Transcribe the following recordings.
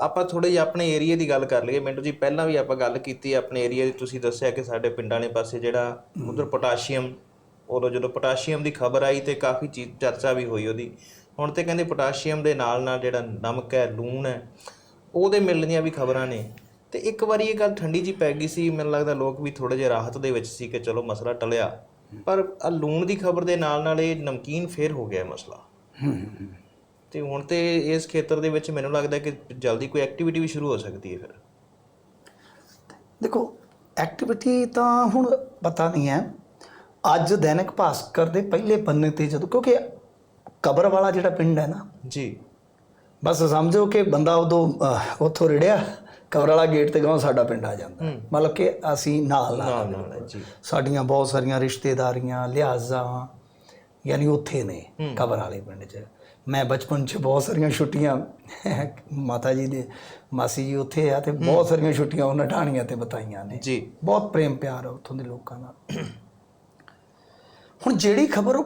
ਆਪਾਂ ਥੋੜੇ ਜਿਹਾ ਆਪਣੇ ਏਰੀਆ ਦੀ ਗੱਲ ਕਰ ਲਈਏ। ਮਿੰਟੂ ਜੀ ਪਹਿਲਾਂ ਵੀ ਆਪਾਂ ਗੱਲ ਕੀਤੀ ਆਪਣੇ ਏਰੀਆ ਦੀ। ਤੁਸੀਂ ਦੱਸਿਆ ਕਿ ਸਾਡੇ ਪਿੰਡਾਂ ਨੇ ਪਾਸੇ ਜਿਹੜਾ ਉਧਰ ਪੋਟਾਸ਼ੀਅਮ ਉਦੋਂ ਜਦੋਂ ਪੋਟਾਸ਼ੀਅਮ ਦੀ ਖਬਰ ਆਈ ਤੇ ਕਾਫੀ ਚੀਜ਼ ਚਰਚਾ ਵੀ ਹੋਈ ਉਹਦੀ। ਹੁਣ ਤੇ ਕਹਿੰਦੇ ਪੋਟਾਸ਼ੀਅਮ ਦੇ ਨਾਲ ਨਾਲ ਜਿਹੜਾ ਨਮਕ ਹੈ ਲੂਣ ਹੈ ਉਹਦੇ ਮਿਲਣ ਦੀਆਂ ਵੀ ਖਬਰਾਂ ਨੇ। ਤੇ ਇੱਕ ਵਾਰੀ ਇਹ ਗੱਲ ਠੰਡੀ ਜੀ ਪੈ ਗਈ ਸੀ ਮੈਨੂੰ ਲੱਗਦਾ ਲੋਕ ਵੀ ਥੋੜੇ ਜਿਹਾ ਰਾਹਤ ਦੇ ਵਿੱਚ ਸੀ ਕਿ ਚਲੋ ਮਸਲਾ ਟਲਿਆ। ਪਰ ਆ ਲੂਣ ਦੀ ਖਬਰ ਦੇ ਨਾਲ ਨਾਲ ਇਹ ਨਮਕੀਨ ਫੇਰ ਹੋ ਗਿਆ ਮਸਲਾ। ਤੇ ਹੁਣ ਤੇ ਇਸ ਖੇਤਰ ਦੇ ਵਿੱਚ ਮੈਨੂੰ ਲੱਗਦਾ ਕਿ ਜਲਦੀ ਕੋਈ ਐਕਟੀਵਿਟੀ ਵੀ ਸ਼ੁਰੂ ਹੋ ਸਕਦੀ ਹੈ ਫਿਰ। ਦੇਖੋ ਐਕਟੀਵਿਟੀ ਤਾਂ ਹੁਣ ਪਤਾ ਨਹੀਂ ਹੈ। ਅੱਜ ਦੈਨਿਕ ਭਾਸਕਰ ਦੇ ਪਹਿਲੇ ਪੰਨੇ ਤੇ ਜਦੋਂ ਕਿਉਂਕਿ ਕਬਰ ਵਾਲਾ ਜਿਹੜਾ ਪਿੰਡ ਹੈ ਨਾ ਜੀ। ਬਸ ਸਮਝੋ ਕਿ ਬੰਦਾ ਉਦੋਂ ਉੱਥੋਂ ਰਿੜਿਆ ਕਬਰ ਵਾਲਾ ਗੇਟ ਤੇ ਗਾਉਂ ਸਾਡਾ ਪਿੰਡ ਆ ਜਾਂਦਾ। ਮਤਲਬ ਕਿ ਅਸੀਂ ਨਾਲ ਨਾਲ ਜੀ। ਸਾਡੀਆਂ ਬਹੁਤ ਸਾਰੀਆਂ ਰਿਸ਼ਤੇਦਾਰੀਆਂ ਲਿਹਾਜ਼ਾਂ ਯਾਨੀ ਉੱਥੇ ਨੇ ਕਬਰ ਵਾਲੇ ਪਿੰਡ 'ਚ। ਮੈਂ ਬਚਪਨ 'ਚ ਬਹੁਤ ਸਾਰੀਆਂ ਛੁੱਟੀਆਂ ਮਾਤਾ ਜੀ ਦੇ ਮਾਸੀ ਜੀ ਉੱਥੇ ਆ ਤੇ ਬਹੁਤ ਸਾਰੀਆਂ ਛੁੱਟੀਆਂ ਉਹਨਾਂ ਢਾਣੀਆਂ ਤੇ ਬਤਾਈਆਂ ਨੇ। ਜੀ। ਬਹੁਤ ਪ੍ਰੇਮ ਪਿਆਰ ਆ ਉੱਥੋਂ ਦੇ ਲੋਕਾਂ ਨਾਲ। ਹੁਣ ਜਿਹੜੀ ਖਬਰ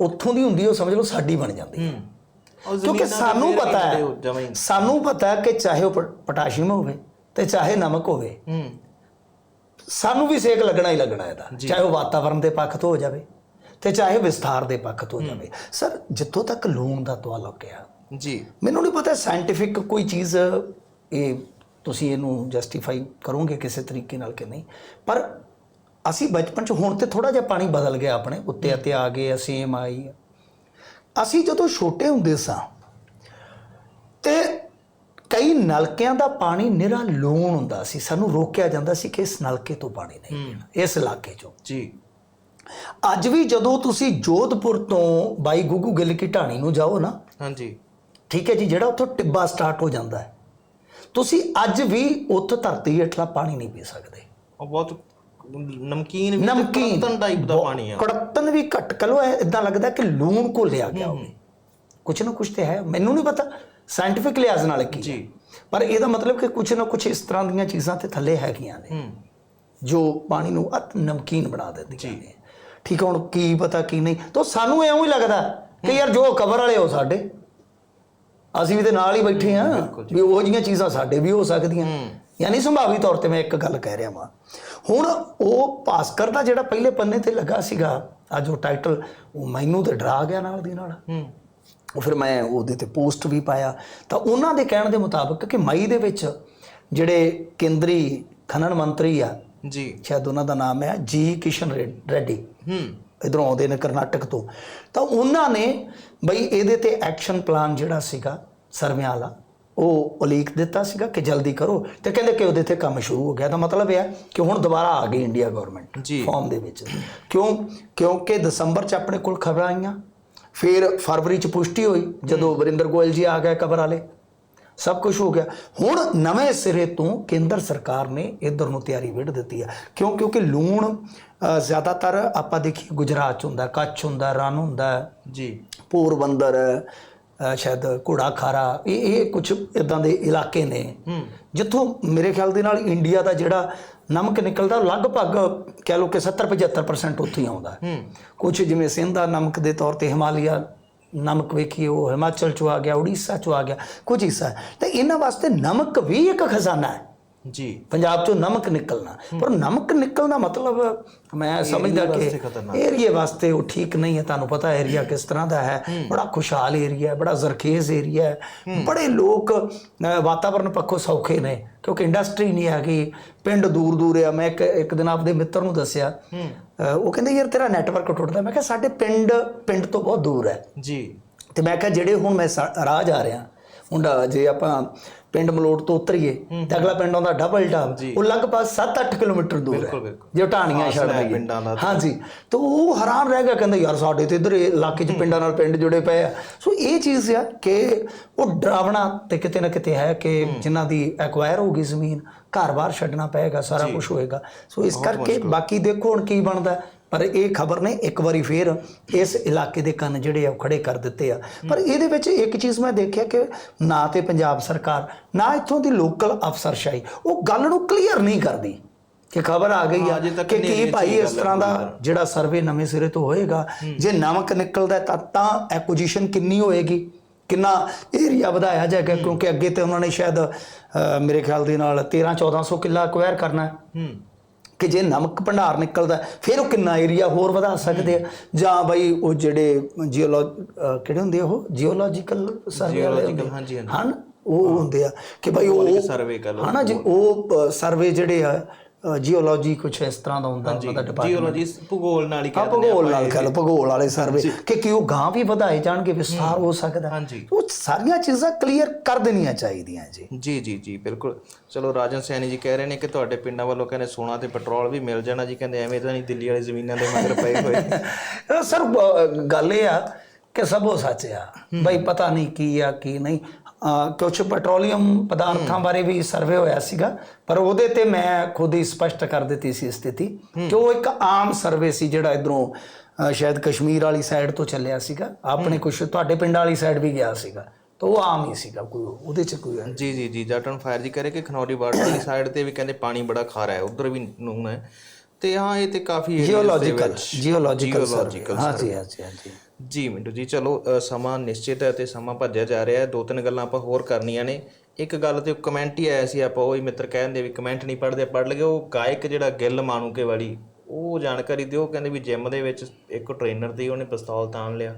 ਉੱਥੋਂ ਦੀ ਹੁੰਦੀ ਉਹ ਸਮਝ ਲਓ ਸਾਡੀ ਬਣ ਜਾਂਦੀ ਹੈ। ਕਿਉਂਕਿ ਸਾਨੂੰ ਪਤਾ ਹੈ ਸਾਨੂੰ ਪਤਾ ਹੈ ਕਿ ਚਾਹੇ ਉਹ ਪੋਟਾਸ਼ੀਅਮ ਹੋਵੇ ਤੇ ਚਾਹੇ ਨਮਕ ਹੋਵੇ। ਸਾਨੂੰ ਵੀ ਸੇਕ ਲੱਗਣਾ ਹੀ ਲੱਗਣਾ ਇਹਦਾ। ਚਾਹੇ ਉਹ ਵਾਤਾਵਰਣ ਦੇ ਪੱਖ ਤੋਂ ਹੋ ਜਾਵੇ। ਤੇ ਚਾਹੇ ਵਿਸਥਾਰ ਦੇ ਪੱਖ ਤੋਂ ਜਾਵੇ। ਸਰ ਜਿੱਥੋਂ ਤੱਕ ਲੂਣ ਦਾ ਤਾਲੁਕ ਹੈ ਜੀ। ਮੈਨੂੰ ਨਹੀਂ ਪਤਾ ਸਾਇੰਟੀਫਿਕ ਕੋਈ ਚੀਜ਼ ਇਹ ਤੁਸੀਂ ਇਹਨੂੰ ਜਸਟੀਫਾਈ ਕਰੋਗੇ ਕਿਸੇ ਤਰੀਕੇ ਨਾਲ ਕਿ ਨਹੀਂ। ਪਰ ਅਸੀਂ ਬਚਪਨ ਚ ਹੁਣ ਤੇ ਥੋੜਾ ਜਿਹਾ ਪਾਣੀ ਬਦਲ ਗਿਆ ਆਪਣੇ ਉੱਤੇ ਅਤੇ ਆ ਗਏ ਸੇਮ ਆਈ ਅਸੀਂ ਜਦੋਂ ਛੋਟੇ ਹੁੰਦੇ ਸਾਂ ਤੇ ਕਈ ਨਲਕਿਆਂ ਦਾ ਪਾਣੀ ਨਿਰਾ ਲੂਣ ਹੁੰਦਾ ਸੀ। ਸਾਨੂੰ ਰੋਕਿਆ ਜਾਂਦਾ ਸੀ ਕਿ ਇਸ ਨਲਕੇ ਤੋਂ ਪਾਣੀ ਨਹੀਂ ਪੀਣਾ ਇਸ ਇਲਾਕੇ ਚੋਂ। ਜੀ। ਅੱਜ ਵੀ ਜਦੋਂ ਤੁਸੀਂ ਜੋਧਪੁਰ ਤੋਂ ਬਾਈ ਗੁੱਗੂ ਗਿੱਲ ਕੀ ਢਾਣੀ ਨੂੰ ਜਾਓ ਨਾ ਹਾਂਜੀ। ਠੀਕ ਹੈ ਜੀ ਜਿਹੜਾ ਉੱਥੋਂ ਟਿੱਬਾ ਸਟਾਰਟ ਹੋ ਜਾਂਦਾ ਹੈ ਤੁਸੀਂ ਅੱਜ ਵੀ ਉੱਥੋਂ ਧਰਤੀ ਹੇਠਲਾ ਪਾਣੀ ਨਹੀਂ ਪੀ ਸਕਦੇ। ਉਹ ਬਹੁਤ ਨਮਕੀਨ ਵੀ ਨਮਕੀਨ ਟਾਈਪ ਦਾ ਪਾਣੀ ਆ। ਕੜਤਨ ਵੀ ਘੱਟ। ਕਲੋ ਇਦਾਂ ਲੱਗਦਾ ਕਿ ਲੂਣ ਘੋਲਿਆ ਗਿਆ ਹੋਵੇ। ਕੁਛ ਨਾ ਕੁਛ ਤੇ ਹੈ। ਮੈਨੂੰ ਨਹੀਂ ਪਤਾ ਸਾਇੰਟੀਫਿਕ ਲਿਹਾਜ਼ ਨਾਲ ਕੀ। ਜੀ। ਪਰ ਇਹਦਾ ਮਤਲਬ ਕਿ ਕੁਛ ਨਾ ਕੁਛ ਇਸ ਤਰ੍ਹਾਂ ਦੀਆਂ ਚੀਜ਼ਾਂ ਤੇ ਥੱਲੇ ਹੈਗੀਆਂ ਨੇ ਜੋ ਪਾਣੀ ਨੂੰ ਅਤ ਨਮਕੀਨ ਬਣਾ ਦਿੰਦੀਆਂ ਨੇ। ਠੀਕ ਹੁਣ ਕੀ ਪਤਾ ਕੀ ਨਹੀਂ। ਤਾਂ ਸਾਨੂੰ ਐਵੇਂ ਹੀ ਲੱਗਦਾ ਕਿ ਯਾਰ ਜੋ ਕਬਰ ਵਾਲੇ ਹੋ ਸਾਡੇ ਅਸੀਂ ਵੀ ਤੇ ਨਾਲ ਹੀ ਬੈਠੇ ਆ ਵੀ ਉਹ ਜੀਆਂ ਚੀਜ਼ਾਂ ਸਾਡੇ ਵੀ ਹੋ ਸਕਦੀਆਂ। ਯਾਨੀ ਸੰਭਾਵੀ ਤੌਰ ਤੇ ਮੈਂ ਇੱਕ ਗੱਲ ਕਹਿ ਰਿਹਾ ਵਾਂ। ਹੁਣ ਉਹ ਭਾਸਕਰ ਦਾ ਜਿਹੜਾ ਪਹਿਲੇ ਪੰਨੇ ਤੇ ਲੱਗਾ ਸੀਗਾ ਅੱਜ ਉਹ ਟਾਈਟਲ ਉਹ ਮੈਨੂੰ ਤੇ ਡਰਾ ਗਿਆ ਨਾਲ ਦੀ ਨਾਲ। ਹੂੰ। ਉਹ ਫਿਰ ਮੈਂ ਉਹਦੇ ਤੇ ਪੋਸਟ ਵੀ ਪਾਇਆ। ਤਾਂ ਉਹਨਾਂ ਦੇ ਕਹਿਣ ਦੇ ਮੁਤਾਬਕ ਕਿ ਮਈ ਦੇ ਵਿੱਚ ਜਿਹੜੇ ਕੇਂਦਰੀ ਖਨਨ ਮੰਤਰੀ ਆ ਜੀ। ਸ਼ਾਇਦ ਉਹਨਾਂ ਦਾ ਨਾਮ ਹੈ ਜੀ ਕਿਸ਼ਨ ਰੈਡੀ। ਹੂੰ। ਇਧਰੋਂ ਆਉਂਦੇ ਨੇ ਕਰਨਾਟਕ ਤੋਂ। ਤਾਂ ਉਹਨਾਂ ਨੇ ਬਈ ਇਹਦੇ ਤੇ ਐਕਸ਼ਨ ਪਲਾਨ ਜਿਹੜਾ ਸੀਗਾ ਸਰਵਿਆਂ ਵਾਲਾ ਉਹ ਉਲੀਕ ਦਿੱਤਾ ਸੀਗਾ ਕਿ ਜਲਦੀ ਕਰੋ। ਤੇ ਕਹਿੰਦੇ ਕਿ ਉਹਦੇ ਤੇ ਕੰਮ ਸ਼ੁਰੂ ਹੋ ਗਿਆ। ਤਾਂ ਮਤਲਬ ਇਹ ਹੈ ਕਿ ਹੁਣ ਦੁਬਾਰਾ ਆ ਗਈ ਇੰਡੀਆ ਗਵਰਨਮੈਂਟ। ਫਾਰਮ ਦੇ ਵਿੱਚ। ਕਿਉਂ? ਕਿਉਂਕਿ ਦਸੰਬਰ ਚ ਆਪਣੇ ਕੋਲ ਖਬਰਾਂ ਆਈਆਂ। ਫਿਰ ਫਰਵਰੀ ਚ ਪੁਸ਼ਟੀ ਹੋਈ। ਜਦੋਂ ਵਰਿੰਦਰ ਗੋਇਲ ਜੀ ਆ ਗਏ ਖਬਰ ਵਾਲੇ। ਸਭ ਕੁਝ ਹੋ ਗਿਆ। ਹੁਣ ਨਵੇਂ ਸਿਰੇ ਤੋਂ ਕੇਂਦਰ ਸਰਕਾਰ ਨੇ ਇਧਰ ਨੂੰ ਤਿਆਰੀ ਵਿੱਢ ਦਿੱਤੀ ਹੈ ਕਿਉਂ? ਕਿਉਂਕਿ ਲੂਣ ਜ਼ਿਆਦਾਤਰ ਆਪਾਂ ਦੇਖੀਏ ਗੁਜਰਾਤ ਚ ਹੁੰਦਾ ਕੱਛ ਹੁੰਦਾ ਰਨ ਹੁੰਦਾ। ਜੀ। ਪੋਰਬੰਦਰ ਸ਼ਾਇਦ ਘੋੜਾ ਖਾਰਾ ਇਹ ਇਹ ਕੁਝ ਇਦਾਂ ਦੇ ਇਲਾਕੇ ਨੇ। ਜਿੱਥੋਂ ਮੇਰੇ ਖਿਆਲ ਦੇ ਨਾਲ ਇੰਡੀਆ ਦਾ ਜਿਹੜਾ ਨਮਕ ਨਿਕਲਦਾ ਲਗਭਗ ਕਹਿ ਲਓ ਕਿ 70 75% ਉੱਥੇ ਹੀ ਆਉਂਦਾ। ਹੂੰ। ਕੁਝ ਜਿਵੇਂ ਸਿੰਧ ਦਾ ਨਮਕ ਦੇ ਤੌਰ ਤੇ ਹਿਮਾਲਿਆ ਨਮਕ ਵੇਖੀਏ ਉਹ ਹਿਮਾਚਲ ਚੋਂ ਆ ਗਿਆ, ਉੜੀਸਾ ਚੋਂ ਆ ਗਿਆ, ਕੁਝ ਹਿੱਸਾ ਹੈ। ਤੇ ਇਹਨਾਂ ਵਾਸਤੇ ਨਮਕ ਵੀ ਇੱਕ ਖਜ਼ਾਨਾ ਹੈ ਜੀ। ਪੰਜਾਬ ਚੋਂ ਨਮਕ ਨਿਕਲਣਾ। ਪਰ ਨਮਕ ਨਿਕਲਣਾ ਮਤਲਬ ਮੈਂ ਸਮਝਦਾ ਕਿ। ਏਰੀਏ ਵਾਸਤੇ ਉਹ ਠੀਕ ਨਹੀਂ ਹੈ। ਤੁਹਾਨੂੰ ਪਤਾ ਏਰੀਆ ਕਿਸ ਤਰ੍ਹਾਂ ਦਾ ਹੈ। ਬੜਾ ਖੁਸ਼ਹਾਲ ਏਰੀਆ ਹੈ ਬੜਾ ਜ਼ਰਖੇਜ਼ ਏਰੀਆ ਹੈ। ਬੜੇ ਲੋਕ ਵਾਤਾਵਰਣ ਪੱਖੋਂ ਸੌਖੇ ਨੇ। ਕਿਉਂਕਿ ਇੰਡਸਟਰੀ ਨਹੀਂ ਹੈਗੀ। ਪਿੰਡ ਦੂਰ ਦੂਰ ਆ। ਮੈਂ ਇੱਕ ਇੱਕ ਦਿਨ ਆਪਦੇ ਮਿੱਤਰ ਨੂੰ ਦੱਸਿਆ। ਉਹ ਕਹਿੰਦੇ ਯਾਰ ਤੇਰਾ ਨੈਟਵਰਕ ਟੁੱਟਦਾ। ਮੈਂ ਕਿਹਾ ਸਾਡੇ ਪਿੰਡ ਪਿੰਡ ਤੋਂ ਬਹੁਤ ਦੂਰ ਹੈ। ਜੀ। ਤੇ ਮੈਂ ਕਿਹਾ ਜਿਹੜੇ ਹੁਣ ਮੈਂ ਸਾ- ਰਾਹ ਜਾ ਰਿਹਾ ਮੁੰਡਾ ਜੇ ਆਪਾਂ ਪਿੰਡ ਮਲੋਟ ਤੋਂ ਉਤਰੀਏ ਤੇ ਅਗਲਾ ਪਿੰਡ ਆਉਂਦਾ ਡਬਲ ਟਾਪ ਉਹ ਲਗਭਗ 7-8 ਕਿਲੋਮੀਟਰ ਦੂਰ ਹੈ। ਜੇ ਢਾਣੀਆਂ ਛੱਡ ਦਈਏ ਹਾਂਜੀ ਤਾਂ। ਉਹ ਹੈਰਾਨ ਰਹਿ ਗਿਆ ਕਹਿੰਦਾ ਯਾਰ ਸਾਡੇ ਤੇ ਇਧਰ ਇਲਾਕੇ 'ਚ ਪਿੰਡਾਂ ਨਾਲ ਪਿੰਡ ਜੁੜੇ ਪਏ ਆ। ਸੋ ਇਹ ਚੀਜ਼ ਆ ਕਿ ਉਹ ਡਰਾਵਣਾ ਤੇ ਕਿਤੇ ਨਾ ਕਿਤੇ ਹੈ ਕਿ ਜਿਨ੍ਹਾਂ ਦੀ ਐਕਵਾਇਰ ਹੋ ਗਈ ਜ਼ਮੀਨ ਘਰ-ਬਾਰ ਛੱਡਣਾ ਪਏਗਾ ਸਾਰਾ ਕੁਝ ਹੋਏਗਾ। ਸੋ ਇਸ ਕਰਕੇ ਬਾਕੀ ਦੇਖੋ ਹੁਣ ਕੀ ਬਣਦਾ। ਪਰ ਇਹ ਖਬਰ ਨੇ ਇੱਕ ਵਾਰੀ ਫੇਰ ਇਸ ਇਲਾਕੇ ਦੇ ਕੰਨ ਜਿਹੜੇ ਆ ਖੜੇ ਕਰ ਦਿੱਤੇ ਆ। ਪਰ ਇਹਦੇ ਵਿੱਚ ਇੱਕ ਚੀਜ਼ ਮੈਂ ਦੇਖਿਆ ਕਿ ਨਾ ਤੇ ਪੰਜਾਬ ਸਰਕਾਰ ਨਾ ਇੱਥੋਂ ਦੀ ਲੋਕਲ ਅਫਸਰਸ਼ਾਹੀ ਉਹ ਗੱਲ ਨੂੰ ਕਲੀਅਰ ਨਹੀਂ ਕਰਦੀ ਕਿ ਖਬਰ ਆ ਗਈ ਆ ਕਿ ਕੀ ਭਾਈ ਇਸ ਤਰ੍ਹਾਂ ਦਾ ਜਿਹੜਾ ਸਰਵੇ ਨਵੇਂ ਸਿਰੇ ਤੋਂ ਹੋਏਗਾ ਜੇ ਨਮਕ ਨਿਕਲਦਾ ਤਾਂ ਤਾਂ ਐਕੁਜੀਸ਼ਨ ਕਿੰਨੀ ਹੋਏਗੀ? ਕਿੰਨਾ ਏਰੀਆ ਵਧਾਇਆ ਜਾਏਗਾ? ਕਿਉਂਕਿ ਅੱਗੇ ਤੇ ਉਹਨਾਂ ਨੇ ਸ਼ਾਇਦ ਮੇਰੇ ਖਿਆਲ ਦੇ ਨਾਲ 13 1400 ਕਿੱਲਾ ਅਕਵਾਇਰ ਕਰਨਾ ਹੂੰ। ਕਿ ਜੇ ਨਮਕ ਭੰਡਾਰ ਨਿਕਲਦਾ ਫਿਰ ਉਹ ਕਿੰਨਾ ਏਰੀਆ ਹੋਰ ਵਧਾ ਸਕਦੇ ਆ ਜਾਂ ਬਈ ਉਹ ਜਿਹੜੇ ਜੀਓਲੋ ਕਿਹੜੇ ਹੁੰਦੇ ਆ ਉਹ ਜੀਓਲੋਜੀਕਲ ਸਰਵੇ ਵਾਲੇ ਹਾਂਜੀ। ਹਨ ਉਹ ਹੁੰਦੇ ਆ ਕਿ ਬਈ ਉਹ survey ਕਹਿ ਲਓ। ਹਨਾ ਜੀ ਉਹ ਸਰਵੇ ਜਿਹੜੇ ਆ ਜੀਓਲੋਜੀ ਕੁਛ ਇਸ ਤਰ੍ਹਾਂ ਦਾ ਹੁੰਦਾ ਉਹਨਾਂ ਦਾ ਡਿਪਾਰਟਮੈਂਟ ਜੀਓਲੋਜੀ ਭੂਗੋਲ ਨਾਲ ਹੀ ਆ ਕਹਿ ਦਿੰਦੇ ਭੂਗੋਲ ਨਾਲ। ਖਲ ਭੂਗੋਲ ਵਾਲੇ ਸਰਵੇ ਕਿ ਕਿ ਉਹ ਗਾਂ ਵੀ ਵਧਾਏ ਜਾਣਗੇ ਵਿਸਥਾਰ ਹੋ। ਸਕਦਾ। ਉਹ ਸਾਰੀਆਂ ਚੀਜ਼ਾਂ ਕਲੀਅਰ ਕਰ ਦੇਣੀਆਂ ਚਾਹੀਦੀਆਂ ਜੀ। ਜੀ ਜੀ ਜੀ ਬਿਲਕੁਲ। ਚਲੋ ਰਾਜਨ ਸੈਣੀ ਜੀ ਕਹਿ ਰਹੇ ਨੇ ਕਿ ਤੁਹਾਡੇ ਪਿੰਡਾਂ ਵੱਲੋਂ ਕਹਿੰਦੇ ਸੋਨਾ ਤੇ ਪੈਟਰੋਲ ਵੀ ਮਿਲ ਜਾਣਾ ਜੀ ਕਹਿੰਦੇ ਐਵੇਂ ਤਾਂ ਨਹੀਂ ਦਿੱਲੀ ਵਾਲੀ ਜ਼ਮੀਨਾਂ ਦੇ ਮਗਰ ਪਏ ਹੋਏ। ਸਰ ਗੱਲ ਇਹ ਆ ਕਿ ਸਭ ਸੱਚ ਆ। ਬਈ ਪਤਾ ਨਹੀਂ ਕੀ ਆ ਕੀ ਨਹੀਂ। ਕੁਛ ਪੈਟਰੋਲੀਅਮ ਪਦਾਰਥਾਂ ਬਾਰੇ ਵੀ ਸਰਵੇ ਹੋਇਆ ਸੀਗਾ ਪਰ ਉਹਦੇ ਤੇ ਮੈਂ ਖੁਦ ਹੀ ਸਪਸ਼ਟ ਕਰ ਦਿੱਤੀ ਸੀ ਸਥਿਤੀ ਕਿ ਉਹ ਇੱਕ ਆਮ ਸਰਵੇ ਸੀ ਜਿਹੜਾ ਇਧਰੋਂ ਸ਼ਾਇਦ ਕਸ਼ਮੀਰ ਵਾਲੀ ਸਾਈਡ ਤੋਂ ਚੱਲਿਆ ਸੀਗਾ। ਆਪਣੇ ਕੁਛ ਤੁਹਾਡੇ ਪਿੰਡ ਵਾਲੀ ਸਾਈਡ ਵੀ ਗਿਆ ਸੀਗਾ। ਤਾਂ ਉਹ ਆਮ ਹੀ ਸੀਗਾ ਕੋਈ ਉਹਦੇ ਚ ਕੋਈ ਜੀ ਜੀ ਜੀ ਜੱਟ ਔਨ ਫਾਇਰ ਜੀ ਕਰੇ ਕਿ ਖਨੌਰੀ ਬਾਰਡਰ ਵਾਲੀ ਸਾਈਡ ਤੇ ਵੀ ਕਹਿੰਦੇ ਪਾਣੀ ਬੜਾ ਖਾਰਾ ਹੈ ਉਧਰ ਵੀ ਨੂਨ ਹੈ। ਤੇ ਹਾਂ ਇਹ ਤੇ ਕਾਫੀ ਜੀਓਲੋਜੀਕਲ ਜੀਓਲੋਜੀਕਲ ਹਾਂ ਜੀ ਹਾਂ ਜੀ ਹਾਂ ਜੀ। ਜੀ ਮਿੰਟੂ ਜੀ ਚਲੋ ਅ, ਸਮਾਂ ਨਿਸ਼ਚਿਤ ਹੈ ਤੇ ਸਮਾਂ ਭੱਜਿਆ ਜਾ ਰਿਹਾ ਹੈ। ਦੋ ਤਿੰਨ ਗੱਲਾਂ ਆਪਾਂ ਹੋਰ ਕਰਨੀਆਂ ਨੇ। ਇੱਕ ਗੱਲ ਤੇ ਕਮੈਂਟ ਹੀ ਆਇਆ ਸੀ ਆਪਾਂ ਉਹ ਹੀ ਮਿੱਤਰ ਕਹਿੰਦੇ ਵੀ ਕਮੈਂਟ ਨਹੀਂ ਪੜਦੇ ਪੜ ਲਗੇ। ਉਹ ਗਾਇਕ ਜਿਹੜਾ ਗਿੱਲ ਮਾਨੂਕੇ ਵਾਲੀ ਉਹ ਜਾਣਕਾਰੀ ਦਿਓ। ਕਹਿੰਦੇ ਵੀ ਜਿਮ ਦੇ ਵਿੱਚ ਇੱਕ ਟ੍ਰੇਨਰ ਦੀ ਉਹਨੇ ਪਿਸਤੌਲ ਤਾਣ ਲਿਆ।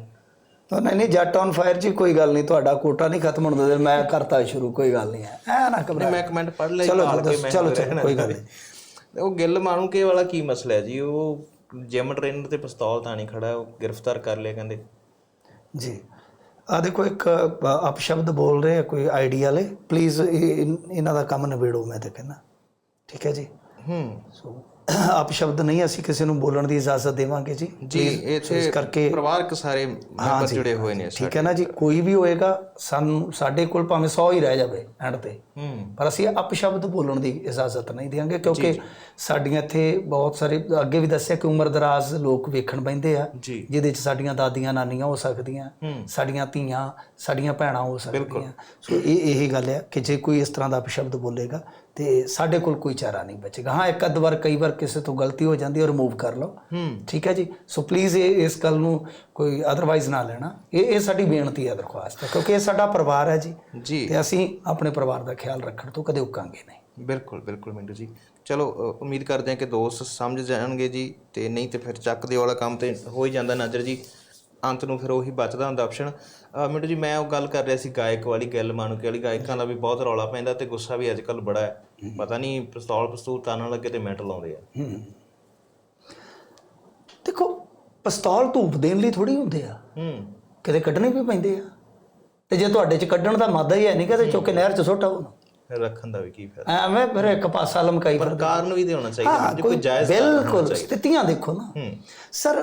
ਤਾਂ ਨਹੀਂ ਨਹੀਂ ਜੱਟ ਔਨ ਫਾਇਰ ਜੀ ਕੋਈ ਗੱਲ ਨਹੀਂ। ਤੁਹਾਡਾ ਕੋਟਾ ਨਹੀਂ ਖਤਮ ਹੋਣ ਦੇ ਮੈਂ ਕਰਤਾ ਸ਼ੁਰੂ ਕੋਈ ਗੱਲ ਨਹੀਂ ਹੈ। ਐ ਨਾ ਘਬਰਾ ਮੈਂ ਕਮੈਂਟ ਪੜ ਲਿਆ ਚਲੋ ਮੈਂ ਚਲੋ ਕੋਈ ਗੱਲ ਨਹੀਂ। ਉਹ ਗਿੱਲ ਮਾਨੂਕੇ ਵਾਲਾ ਕੀ ਮਸਲਾ ਹੈ ਜੀ? ਉਹ ਜਿਮ ਟ੍ਰੇਨਰ ਤੇ ਪਿਸਤੌਲ ਤਾਣੀ ਖੜਾ ਹੈ, ਉਹ ਗ੍ਰਿਫਤਾਰ ਕਰ ਲਿਆ ਕਹਿੰਦੇ। ਜੀ। ਆ ਦੇਖੋ ਇੱਕ ਅਪਸ਼ਬਦ ਬੋਲ ਰਹੇ ਆ ਕੋਈ ਆਈਡੀਆ ਵਾਲੇ। ਪਲੀਜ਼ ਇਹਨਾਂ ਦਾ ਕੰਮ ਨਿਬੇੜੋ ਮੈਂ ਤੇ ਕਹਿੰਦਾ। ਠੀਕ ਹੈ ਜੀ? ਹੂੰ। ਸੋ ਅਪਸ਼ਬਦ ਨਹੀਂ ਅਸੀਂ ਕਿਸੇ ਨੂੰ ਬੋਲਣ ਦੀ ਇਜਾਜ਼ਤ ਦੇਵਾਂਗੇ ਜੀ। ਜੀ ਇਸ ਕਰਕੇ ਪਰਿਵਾਰਕ ਸਾਰੇ ਮੈਂਬਰ ਜੁੜੇ ਹੋਏ ਨੇ ਠੀਕ ਹੈ ਨਾ ਜੀ ਕੋਈ ਵੀ ਹੋਏਗਾ ਸਾਨੂੰ ਸਾਡੇ ਕੋਲ ਭਾਵੇਂ 100 ਹੀ ਰਹਿ ਜਾਵੇ ਐਂਡ ਤੇ। ਪਰ ਅਸੀਂ ਅਪਸ਼ਬਦ ਬੋਲਣ ਦੀ ਇਜਾਜ਼ਤ ਨਹੀਂ ਦੇਵਾਂਗੇ ਕਿਉਂਕਿ ਸਾਡੀਆਂ ਇੱਥੇ ਬਹੁਤ ਸਾਰੇ ਅੱਗੇ ਵੀ ਦੱਸਿਆ ਕਿ ਉਮਰਦਰਾਜ਼ ਲੋਕ ਵੇਖਣ ਬੈਂਦੇ ਆ ਜਿਹਦੇ ਚ ਸਾਡੀਆਂ ਦਾਦੀਆਂ ਨਾਨੀਆਂ ਹੋ ਸਕਦੀਆਂ ਸਾਡੀਆਂ ਧੀਆਂ ਸਾਡੀਆਂ ਭੈਣਾਂ ਹੋ ਸਕਦੀਆਂ। ਸੋ ਇਹ ਇਹੀ ਗੱਲ ਹੈ ਕਿ ਜੇ ਕੋਈ ਇਸ ਤਰ੍ਹਾਂ ਦਾ ਅਪਸ਼ਬਦ ਬੋਲੇਗਾ ਤੇ ਸਾਡੇ ਕੋਲ ਕੋਈ ਚਾਰਾ ਨਹੀਂ ਬਚੇਗਾ। ਹਾਂ ਇੱਕ ਅੱਧ ਵਾਰ ਕਈ ਵਾਰ ਕਿਸੇ ਤੋਂ ਗਲਤੀ ਹੋ ਜਾਂਦੀ ਹੈ ਰਿਮੂਵ ਕਰ ਲਓ। ਠੀਕ ਹੈ ਜੀ? ਸੋ ਪਲੀਜ਼ ਇਹ ਇਸ ਗੱਲ ਨੂੰ ਕੋਈ ਅਦਰਵਾਈਜ਼ ਨਾ ਲੈਣਾ। ਇਹ ਇਹ ਸਾਡੀ ਬੇਨਤੀ ਹੈ ਦਰਖਾਸਤ ਹੈ ਕਿਉਂਕਿ ਇਹ ਸਾਡਾ ਪਰਿਵਾਰ ਹੈ ਜੀ। ਜੀ। ਤੇ ਅਸੀਂ ਆਪਣੇ ਪਰਿਵਾਰ ਦਾ ਖਿਆਲ ਰੱਖਣ ਤੋਂ ਕਦੇ ਉੱਕਾਂਗੇ ਨਹੀਂ। ਬਿਲਕੁਲ ਬਿਲਕੁਲ ਮਿੰਟੂ ਜੀ। ਚਲੋ ਉਮੀਦ ਕਰਦੇ ਹਾਂ ਕਿ ਦੋਸਤ ਸਮਝ ਜਾਣਗੇ ਜੀ ਤੇ ਨਹੀਂ ਤੇ ਫਿਰ ਚੱਕ ਦੇ ਵਾਲਾ ਕੰਮ ਤੇ ਹੋ ਹੀ ਜਾਂਦਾ ਨਜ਼ਰ ਜੀ। ਅੰਤ ਨੂੰ ਫਿਰ ਉਹੀ ਬਚਦਾ ਹੁੰਦਾ ਆਪਸ਼ਨ ਮਿੰਟੂ ਜੀ ਮੈਂ ਉਹ ਗੱਲ ਕਰ ਰਿਹਾ ਸੀ ਗਾਇਕ ਵਾਲੀ ਗੱਲ ਮਾਨੂਕੇ ਵਾਲੀ। ਗਾਇਕਾਂ ਦਾ ਵੀ ਬਹੁਤ ਰੌਲਾ ਪੈਂਦਾ ਤੇ ਗੁੱਸਾ ਵੀ ਅੱਜਕੱਲ ਬੜਾ ਹੈ। ਪਤਾ ਨਹੀਂ ਪਿਸਤੌਲ ਪਿਸਤੂਲ ਤਾਨਣ ਲੱਗੇ ਤੇ ਮਿੰਟ ਲਾਉਂਦੇ ਆ। ਦੇਖੋ ਪਿਸਤੌਲ ਧੂਪ ਦੇਣ ਲਈ ਥੋੜੀ ਹੁੰਦੇ ਆ। ਹੂੰ। ਕਿਤੇ ਕੱਢਣੇ ਵੀ ਪੈਂਦੇ ਆ। ਤੇ ਜੇ ਤੁਹਾਡੇ ਚ ਕੱਢਣ ਦਾ ਮਾਦਾ ਹੀ ਹੈ ਨਹੀਂ ਕਿਤੇ ਚੁੱਕ ਕੇ ਨਹਿਰ ਚ ਸੁੱਟ ਆਓ ਰੱਖਣ ਦਾ ਵੀ ਕੀ ਫਾਇਦਾ? ਐਵੇਂ ਫਿਰ ਇੱਕ ਪਾਸਾ ਲਮਕਾਈ ਪਰ। ਕਾਰਨ ਵੀ ਤੇ ਹੋਣਾ ਚਾਹੀਦਾ। ਜੇ ਕੋਈ ਜਾਇਜ਼ ਬਿਲਕੁਲ ਸਥਿਤੀਆਂ ਦੇਖੋ ਨਾ। ਸਰ